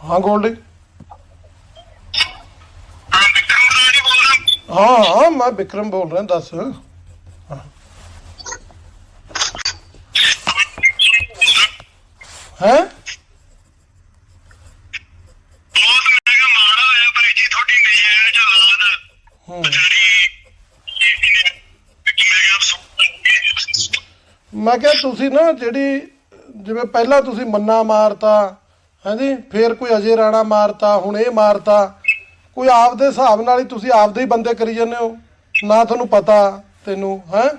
ਹਾਂ ਗੋਲਡੀ ਹਾਂ ਹਾਂ? ਮੈਂ ਵਿਕਰਮ ਬੋਲ ਰਿਹਾ ਦੱਸ। ਹੈ? ਮੈਂ ਕਿਹਾ ਤੁਸੀਂ ਨਾ ਜਿਹੜੀ ਜਿਵੇਂ ਪਹਿਲਾਂ ਤੁਸੀਂ ਮੰਨਾ ਮਾਰਤਾ ਹਾਂਜੀ, ਫੇਰ ਕੋਈ ਅਜੇ ਰਾਣਾ ਮਾਰਤਾ, ਹੁਣ ਇਹ ਮਾਰਤਾ। ਕੋਈ ਆਪਦੇ ਹਿਸਾਬ ਨਾਲ ਹੀ ਤੁਸੀਂ ਆਪਦੇ ਹੀ ਬੰਦੇ ਕਰੀ ਜਾਂਦੇ ਹੋ। ਨਾ ਤੁਹਾਨੂੰ ਪਤਾ ਤੈਨੂੰ, ਹੈ?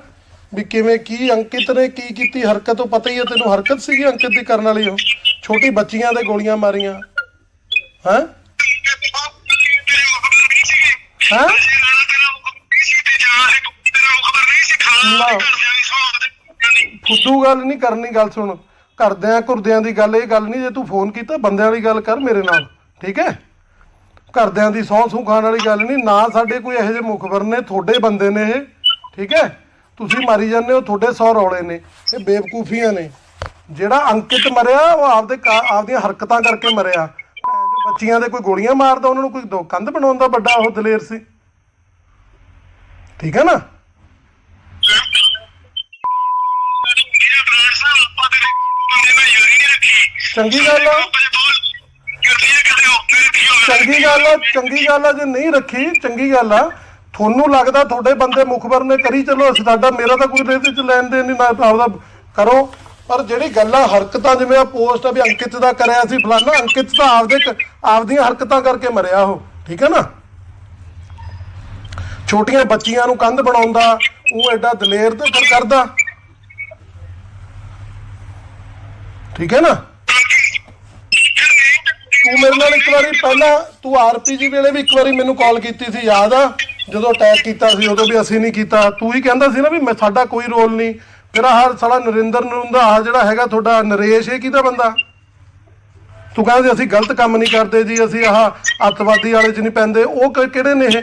ਵੀ ਕਿਵੇਂ ਕੀ ਅੰਕਿਤ ਨੇ ਕੀ ਕੀਤੀ, ਹਰਕਤ ਤੋਂ ਪਤਾ ਹੀ ਹੈ ਤੈਨੂੰ, ਹਰਕਤ ਸੀਗੀ ਅੰਕਿਤ ਦੀ ਕਰਨ ਵਾਲੀ ਉਹ। ਛੋਟੀ ਬੱਚੀਆਂ ਦੇ ਗੋਲੀਆਂ ਮਾਰੀਆਂ। ਹੈ? ਤੇਰੇ ਹੈਂ? ਨਾ। ਘਰਦਿਆਂ ਫੁੱਦੂ ਗੱਲ ਨਹੀਂ ਕਰਨੀ, ਗੱਲ ਸੁਣ। ਘਰਦਿਆਂ ਘੁਰਦਿਆਂ ਦੀ ਗੱਲ, ਇਹ ਗੱਲ ਨਹੀਂ, ਜੇ ਤੂੰ ਫੋਨ ਕੀਤਾ, ਬੰਦਿਆਂ ਵਾਲੀ ਗੱਲ ਕਰ ਮੇਰੇ ਨਾਲ, ਠੀਕ ਹੈ? ਘਰਦਿਆਂ ਦੀ ਸਹੁੰ ਸੂੰ ਖਾਣ ਵਾਲੀ ਗੱਲ ਨਹੀਂ, ਨਾ ਸਾਡੇ ਕੋਈ ਇਹੋ ਜਿਹੇ ਮੁਖਬਰ ਨੇ, ਤੁਹਾਡੇ ਬੰਦੇ ਨੇ ਇਹ, ਠੀਕ ਹੈ? ਤੁਸੀਂ ਮਾਰੀ ਜਾਂਦੇ ਹੋ, ਤੁਹਾਡੇ ਸੌ ਰੌਲੇ ਨੇ, ਇਹ ਬੇਵਕੂਫੀਆਂ ਨੇ। ਜਿਹੜਾ ਅੰਕਿਤ ਮਰਿਆ, ਉਹ ਆਪਦੇ ਕਾ- ਆਪਦੀਆਂ ਹਰਕਤਾਂ ਕਰਕੇ ਮਰਿਆ। ਭੈਣ ਚੋ ਬੱਚੀਆਂ ਦੇ ਕੋਈ ਗੋਲੀਆਂ ਮਾਰਦਾ, ਉਹਨਾਂ ਨੂੰ ਕੋਈ ਦੋ ਕੰਧ ਬਣਾਉਂਦਾ ਵੱਡਾ ਉਹ ਦਲੇਰ ਸੀ। ਠੀਕ ਹੈ ਨਾ? ਚੰਗੀ ਗੱਲ ਆ। ਚੰਗੀ ਗੱਲ ਆ ਚੰਗੀ ਗੱਲ ਆ ਜੇ ਨਹੀਂ ਰੱਖੀ ਚੰਗੀ ਗੱਲ ਆ। ਤੁਹਾਨੂੰ ਲੱਗਦਾ ਤੁਹਾਡੇ ਬੰਦੇ ਮੁਖਬਰ ਨੇ ਕਰੀ ਚਲੋ ਅਸੀਂ ਸਾਡਾ ਮੇਰਾ ਤਾਂ ਕੋਈ ਇਹਦੇ ਚ ਲੈਣ ਦੇਣ ਨਹੀਂ ਨਾ ਤਾਂ ਆਪਦਾ ਕਰੋ। ਪਰ ਜਿਹੜੀ ਗੱਲਾਂ ਹਰਕਤਾਂ ਜਿਵੇਂ ਆ ਪੋਸਟ ਆ ਵੀ ਅੰਕਿਤ ਦਾ ਕਰਿਆ ਸੀ ਫਲਾਨਾ ਅੰਕਿਤ ਤਾਂ ਆਪਦੇ ਆਪਦੀਆਂ ਹਰਕਤਾਂ ਕਰਕੇ ਮਰਿਆ ਉਹ ਠੀਕ ਹੈ ਨਾ? ਛੋਟੀਆਂ ਬੱਚੀਆਂ ਨੂੰ ਕੰਧ ਬਣਾਉਂਦਾ ਉਹ ਐਡਾ ਦਲੇਰ ਤੇ ਫਿਰ ਕਰਦਾ। ਠੀਕ ਹੈ ਨਾ? ਤੂੰ ਮੇਰੇ ਨਾਲ ਇੱਕ ਵਾਰੀ ਪਹਿਲਾਂ ਤੂੰ ਆਰਪੀਜੀ ਵੇਲੇ ਵੀ ਇੱਕ ਵਾਰੀ ਮੈਨੂੰ ਕਾਲ ਕੀਤੀ ਸੀ, ਯਾਦ ਆ? ਜਦੋਂ ਅਟੈਕ ਕੀਤਾ ਸੀ, ਉਦੋਂ ਵੀ ਅਸੀਂ ਨਹੀਂ ਕੀਤਾ। ਤੂੰ ਹੀ ਕਹਿੰਦਾ ਸੀ ਨਾ ਵੀ ਮੈਂ ਸਾਡਾ ਕੋਈ ਰੋਲ ਨਹੀਂ। ਫਿਰ ਆਹ ਸਾਲਾ ਨਰਿੰਦਰ ਨਰੁੰਦਾ, ਆਹ ਜਿਹੜਾ ਹੈਗਾ ਤੁਹਾਡਾ ਨਰੇਸ਼, ਇਹ ਕਿਹਦਾ ਬੰਦਾ? ਤੂੰ ਕਹਿੰਦਾ ਅਸੀਂ ਗਲਤ ਕੰਮ ਨਹੀਂ ਕਰਦੇ ਜੀ, ਅਸੀਂ ਆਹ ਅੱਤਵਾਦੀ ਵਾਲੇ 'ਚ ਨਹੀਂ ਪੈਂਦੇ। ਉਹ ਕਿਹੜੇ ਨੇ ਇਹ?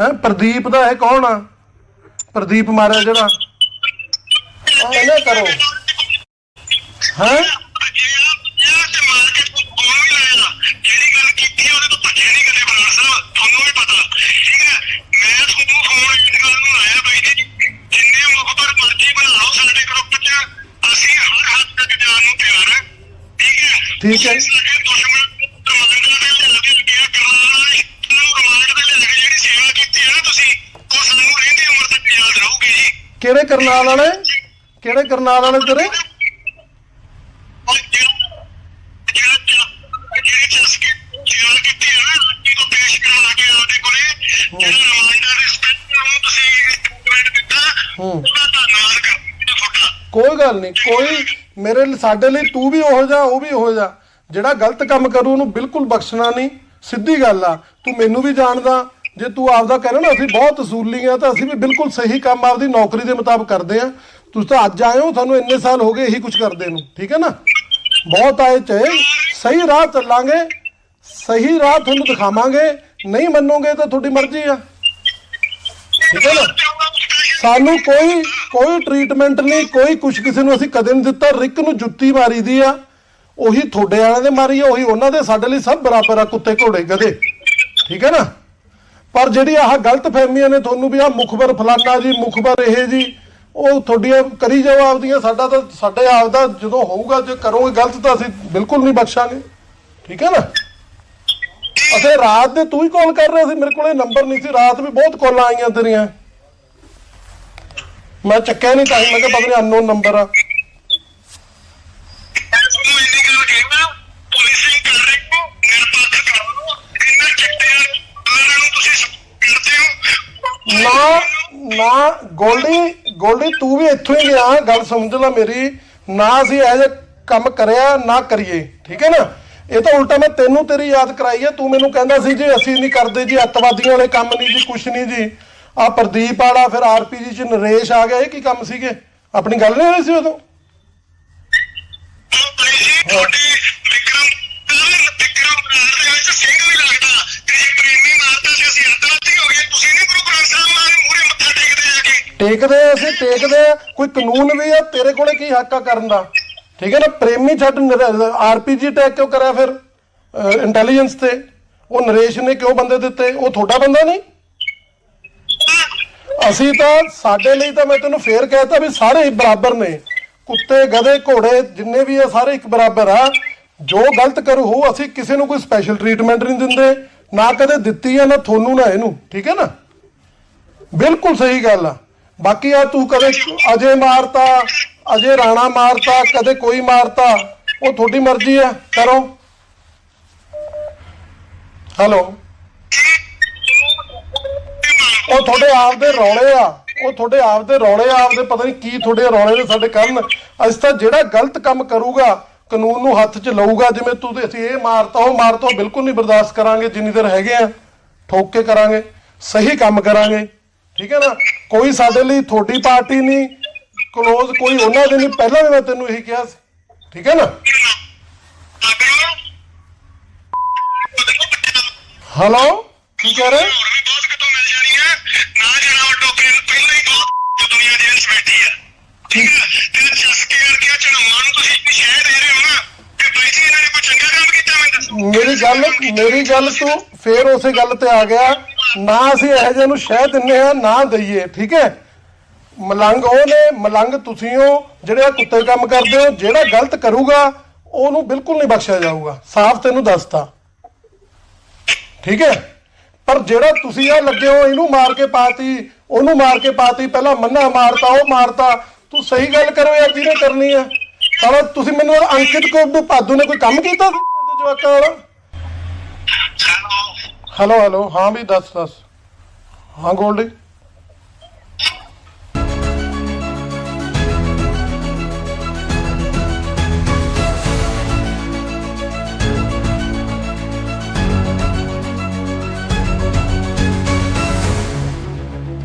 ਹੈ? ਪ੍ਰਦੀਪ ਦਾ ਇਹ ਕੌਣ ਆ? ਪ੍ਰਦੀਪ ਮਾਰਿਆ ਜਿਹੜਾ? ਆਹ ਇਹਨੇ ਕਰੋ। ਹੈ? ਰਹੂਗੀ ਜੀ ਕਿਹੜੇ ਕਰਨਾਲ ਵਾਲੇ ਕਿਹੜੇ ਕਰਨਾਲ ਵਾਲੇ ਤੇਰੇ ਔਰ ਜਿਹੜਾ ਜਿਹੜਾ ਚ- ਜਿਹੜੀ ਚਸਕੇ ਜਿਉਂ ਕੀਤੀ ਹੈ ਨਾ ਲੱਕੀ ਤੋਂ ਪੇਸ਼ ਕਰਨ ਲੱਗੇ ਉਹਦੇ ਕੋਲੇ ਜਿਹੜਾ ਰਮਾਂਡਰ ਰਿਸਪੈਕਟ ਨੂੰ ਤੁਸੀਂ ਸਟੂਡੈਂਟ ਦਿੱਤਾ ਹੂੰ। ਉਹਦਾ ਧੰਨਵਾਦ ਕਰਦਾ ਤੁਹਾਡਾ ਕੋਈ ਗੱਲ ਨਹੀਂ ਕੋਈ ਮੇਰੇ ਲਈ ਸਾਡੇ ਲਈ ਤੂੰ ਵੀ ਉਹੋ ਜਾ ਉਹ ਵੀ ਉਹੋ ਜਾ ਜਿਹੜਾ ਗਲਤ ਕੰਮ ਕਰੂ, ਉਹਨੂੰ ਬਿਲਕੁਲ ਬਖਸ਼ਣਾ ਨਹੀਂ। ਸਿੱਧੀ ਗੱਲ ਆ, ਤੂੰ ਮੈਨੂੰ ਵੀ ਜਾਣਦਾ। ਜੇ ਤੂੰ ਆਪਦਾ ਕਹਿਣਾ ਨਾ, ਅਸੀਂ ਬਹੁਤ ਅਸੂਲੀ ਆ, ਤਾਂ ਅਸੀਂ ਵੀ ਬਿਲਕੁਲ ਸਹੀ ਕੰਮ ਆਪਦੀ ਨੌਕਰੀ ਦੇ ਮੁਤਾਬਕ ਕਰਦੇ ਆ। ਤੁਸੀਂ ਤਾਂ ਅੱਜ ਆਏ ਹੋ, ਤੁਹਾਨੂੰ ਇੰਨੇ ਸਾਲ ਹੋ ਗਏ ਇਹੀ ਕੁਝ ਕਰਦੇ ਨੂੰ, ਠੀਕ ਹੈ ਨਾ? ਬਹੁਤ ਆਏ ਚਾਹੇ ਸਹੀ ਰਾਹ ਚੱਲਾਂਗੇ, ਸਹੀ ਰਾਹ ਤੁਹਾਨੂੰ ਦਿਖਾਵਾਂਗੇ। ਨਹੀਂ ਮੰਨੋਗੇ ਤਾਂ ਤੁਹਾਡੀ ਮਰਜ਼ੀ ਆ। ਠੀਕ ਹੈ ਨਾ? ਸਾਨੂੰ ਕੋਈ ਕੋਈ ਟ੍ਰੀਟਮੈਂਟ ਨਹੀਂ, ਕੋਈ ਕੁਛ ਕਿਸੇ ਨੂੰ ਅਸੀਂ ਕਦੇ ਨਹੀਂ ਦਿੱਤਾ। ਰਿਕ ਨੂੰ ਜੁੱਤੀ ਮਾਰੀ ਦੀ ਆ। ਉਹੀ ਤੁਹਾਡੇ ਵਾਲਿਆਂ ਦੇ ਮਾਰੀ ਆ, ਉਹੀ ਉਹਨਾਂ ਦੇ, ਸਾਡੇ ਲਈ ਸਭ ਬਰਾਬਰ ਆ, ਕੁੱਤੇ ਘੋੜੇ ਗਧੇ। ਠੀਕ ਹੈ ਨਾ? ਪਰ ਜਿਹੜੀ ਆਹ ਗਲਤ ਫਹਿਮੀਆਂ ਨੇ ਤੁਹਾਨੂੰ ਵੀ ਆ ਮੁਖਬਰ ਫਲਾਨਾ ਜੀ, ਮੁਖਬਰ ਇਹ ਜੀ, ਉਹ ਤੁਹਾਡੀਆਂ ਕਰੀ ਜਾਓ ਆਪਦੀਆਂ, ਸਾਡਾ ਤਾਂ, ਸਾਡੇ ਆਪ ਦਾ ਜਦੋਂ ਹੋਊਗਾ, ਜੇ ਕਰੋਗੇ ਗਲਤ ਤਾਂ ਅਸੀਂ ਬਿਲਕੁਲ ਨਹੀਂ ਬਖਸ਼ਾਂਗੇ। ਠੀਕ ਹੈ ਨਾ? ਅਸੀਂ ਰਾਤ ਦੇ ਤੂੰ ਹੀ ਕਾਲ ਕਰ ਰਿਹਾ ਸੀ, ਮੇਰੇ ਕੋਲੇ ਨੰਬਰ ਨਹੀਂ ਸੀ, ਰਾਤ ਵੀ ਬਹੁਤ ਕਾਲਾਂ ਆਈਆਂ ਤੇਰੀਆਂ। ਮੈਂ ਚੱਕਿਆ ਨਹੀਂ ਤਾਂ ਹੀ ਮੈਂ ਕਿਹਾ ਪਤਾ ਨਹੀਂ ਅਨਨੋਨ ਨੰਬਰ ਆ। ਨਾ ਨਾ ਗੋਲਡੀ ਗੋਲਡੀ ਤੂੰ ਵੀ ਇੱਥੋਂ ਹੀ ਗਿਆ ਗੱਲ ਸਮਝ ਲੈ ਮੇਰੀ। ਨਾ ਅਸੀਂ ਇਹੋ ਜਿਹਾ ਕੰਮ ਕਰਿਆ ਨਾ ਕਰੀਏ ਠੀਕ ਹੈ ਨਾ? ਇਹ ਤਾਂ ਉਲਟਾ ਮੈਂ ਤੈਨੂੰ ਤੇਰੀ ਯਾਦ ਕਰਾਈ ਹੈ ਤੂੰ ਮੈਨੂੰ ਕਹਿੰਦਾ ਸੀ ਜੀ ਅਸੀਂ ਨਹੀਂ ਕਰਦੇ ਜੀ ਅੱਤਵਾਦੀਆਂ ਵਾਲੇ ਕੰਮ ਨਹੀਂ ਜੀ ਕੁਛ ਨਹੀਂ ਜੀ। ਆ ਪ੍ਰਦੀਪ ਵਾਲਾ ਫਿਰ ਆਰਪੀਜੀ ਚ ਨਰੇਸ਼ ਆ ਗਿਆ ਇਹ ਕੀ ਕੰਮ ਸੀਗੇ? ਆਪਣੀ ਗੱਲ ਨਹੀਂ ਹੋਈ ਸੀ ਉਦੋਂ? ਉਹ ਭਾਈ ਜੀ ਤੁਹਾਡੀ ਵਿਕਰਮ ਵਿਕਰਮ ਬਰਾੜ ਦੇ ਵਿੱਚ ਸਿੰਘ ਵੀ ਲੱਗਦਾ। ਤੇ ਜੇ ਪ੍ਰੇਮੀ ਮਾਰਦਾ ਸੀ ਅਸੀਂ ਅੱਤਵਾਦੀ ਹੋ ਗਏ ਤੁਸੀਂ ਨਹੀਂ ਗੁਰੂ ਗ੍ਰੰਥ ਸਾਹਿਬ ਮਾਰੇ ਮੂਰੇ ਮੱਥਾ ਟੇਕਦੇ ਅਸੀਂ ਟੇਕਦੇ ਕੋਈ ਕਾਨੂੰਨ ਵੀ ਆ ਤੇਰੇ ਕੋਲੇ ਕੀ ਹੱਕ ਆ ਕਰਨ ਦਾ? ਠੀਕ ਹੈ ਨਾ ਪ੍ਰੇਮੀ ਛੱਡ ਆਰਪੀਜੀ ਅਟੈਕ ਕਿਉਂ ਕਰਿਆ ਫਿਰ? ਇੰਟੈਲੀਜੈਂਸ ਤੇ। ਉਹ ਨਰੇਸ਼ ਨੇ ਕਿਉਂ ਬੰਦੇ ਦਿੱਤੇ? ਉਹ ਤੁਹਾਡਾ ਬੰਦਾ ਨਹੀਂ? ਅਸੀਂ ਤਾਂ ਸਾਡੇ ਲਈ ਤਾਂ ਮੈਂ ਤੈਨੂੰ ਫੇਰ ਕਹਿਤਾ ਵੀ ਸਾਰੇ ਹੀ ਬਰਾਬਰ ਨੇ। ਕੁੱਤੇ, ਗਧੇ, ਘੋੜੇ, ਜਿੰਨੇ ਵੀ ਆ, ਸਾਰੇ ਇੱਕ ਬਰਾਬਰ ਆ। ਜੋ ਗਲਤ ਕਰੂ ਹੋ ਅਸੀਂ ਕਿਸੇ ਨੂੰ ਕੋਈ ਸਪੈਸ਼ਲ ਟ੍ਰੀਟਮੈਂਟ ਨਹੀਂ ਦਿੰਦੇ। ਨਾ ਕਦੇ ਦਿੱਤੀ ਆ, ਨਾ ਤੁਹਾਨੂੰ, ਨਾ ਇਹਨੂੰ। ਠੀਕ ਹੈ ਨਾ? ਬਿਲਕੁਲ ਸਹੀ ਗੱਲ ਆ। ਬਾਕੀ ਆ ਤੂੰ ਕਦੇ ਅਜੇ ਮਾਰਤਾ, ਅਜੇ ਰਾਣਾ ਮਾਰਤਾ, ਕਦੇ ਕੋਈ ਮਾਰਤਾ, ਉਹ ਤੁਹਾਡੀ ਮਰਜ਼ੀ ਆ। ਕਰੋ। ਹੈਲੋ। ਉਹ ਤੁਹਾਡੇ ਆਪ ਦੇ ਰੌਲੇ ਆ। ਉਹ ਤੁਹਾਡੇ ਆਪ ਦੇ ਰੌਲੇ ਆ ਆਪਦੇ ਪਤਾ ਨਹੀਂ ਕੀ ਤੁਹਾਡੇ ਰੌਲੇ ਨੇ ਸਾਡੇ ਕਰਨ ਅਸੀਂ ਤਾਂ ਜਿਹੜਾ ਗਲਤ ਕੰਮ ਕਰੂਗਾ ਕਾਨੂੰਨ ਨੂੰ ਹੱਥ 'ਚ ਲਊਗਾ ਜਿਵੇਂ ਤੂੰ ਤੇ ਅਸੀਂ ਇਹ ਮਾਰਤਾ ਉਹ ਮਾਰਤਾ ਉਹ ਬਿਲਕੁਲ ਨਹੀਂ ਬਰਦਾਸ਼ਤ ਕਰਾਂਗੇ ਜਿੰਨੀ ਦੇਰ ਹੈਗੇ ਆ। ਠੋਕ ਕੇ ਕਰਾਂਗੇ ਸਹੀ ਕੰਮ ਕਰਾਂਗੇ। ਠੀਕ ਹੈ ਨਾ? ਕੋਈ ਸਾਡੇ ਲਈ ਤੁਹਾਡੀ ਪਾਰਟੀ ਨਹੀਂ ਕਲੋਜ਼ ਕੋਈ ਉਹਨਾਂ ਦੇ ਨਹੀਂ। ਪਹਿਲਾਂ ਵੀ ਮੈਂ ਤੈਨੂੰ ਇਹੀ ਕਿਹਾ ਸੀ। ਠੀਕ ਹੈ ਨਾ? ਹੈਲੋ? ਕੀ ਕਹਿ ਰਹੇ ਹੋਰ ਵੀ ਬਹੁਤ ਕਿਤੋਂ ਮਿਲ ਜਾਣੀ ਹੈ ਨਾ ਜਿਹੜਾ ਉਹ ਟੋਕਰੀ ਨੂੰ ਪਹਿਲਾਂ ਹੀ ਬਹੁਤ ਦੁਨੀਆ ਦੀ ਵਿੱਚ ਬੈਠੀ ਹੈ ਠੀਕ ਹੈ ਤੇ ਜਸ ਕੇ ਕਰਕੇ ਚੜਾਉਣ ਨੂੰ ਤੁਸੀਂ ਇੰਨੀ ਸ਼ਹਿ ਦੇ ਰਹੇ ਹੋ ਨਾ ਕਿ ਬਾਈ ਜੀ ਇਹਨਾਂ ਨੇ ਕੋਈ ਚੰਗਾ ਕੰਮ ਕੀਤਾ ਮੈਨੂੰ ਦੱਸੋ ਮੇਰੀ ਗੱਲ ਮੇਰੀ ਗੱਲ ਤੂੰ ਫੇਰ ਉਸੇ ਗੱਲ ਤੇ ਆ ਗਿਆ। ਨਾ ਅਸੀਂ ਇਹੋ ਜਿਹੇ ਨੂੰ ਸ਼ਹਿ ਦਿੰਨੇ ਆ, ਨਾ ਦਈਏ, ਠੀਕ ਹੈ? ਮਲੰਗ ਉਹ ਨੇ, ਮਲੰਗ ਤੁਸੀਂ ਹੋ, ਜਿਹੜੇ ਆ ਕੁੱਤੇ ਕੰਮ ਕਰਦੇ ਹੋ, ਜਿਹੜਾ ਗਲਤ ਕਰੂਗਾ, ਉਹਨੂੰ ਬਿਲਕੁਲ ਨਹੀਂ ਬਖਸ਼ਿਆ ਜਾਊਗਾ। ਸਾਫ਼ ਤੈਨੂੰ ਦੱਸਤਾ। ਠੀਕ ਹੈ? ਪਰ ਜਿਹੜਾ ਤੁਸੀਂ ਆ ਲੱਗੇ ਹੋ, ਇਹਨੂੰ ਮਾਰ ਕੇ ਪਾਤੀ, ਉਹਨੂੰ ਮਾਰ ਕੇ ਪਾਤੀ, ਪਹਿਲਾਂ ਮੰਨਾ ਮਾਰਤਾ, ਉਹ ਮਾਰਤਾ। ਤੂੰ ਸਹੀ ਗੱਲ ਕਰੋ ਯਾਰ, ਜਿਹਨੇ ਕਰਨੀ ਆ ਸਾਲਾ, ਤੁਸੀਂ ਮੈਨੂੰ ਅੰਕਿਤ ਕੋ ਭਾਦੂ ਨੇ ਕੋਈ ਕੰਮ ਕੀਤਾ? ਸੀ ਇਹਦੇ ਜਵਾਕਾਂ ਵਾਲਾ ਹੈਲੋ ਹੈਲੋ ਹੈਲੋ ਹਾਂ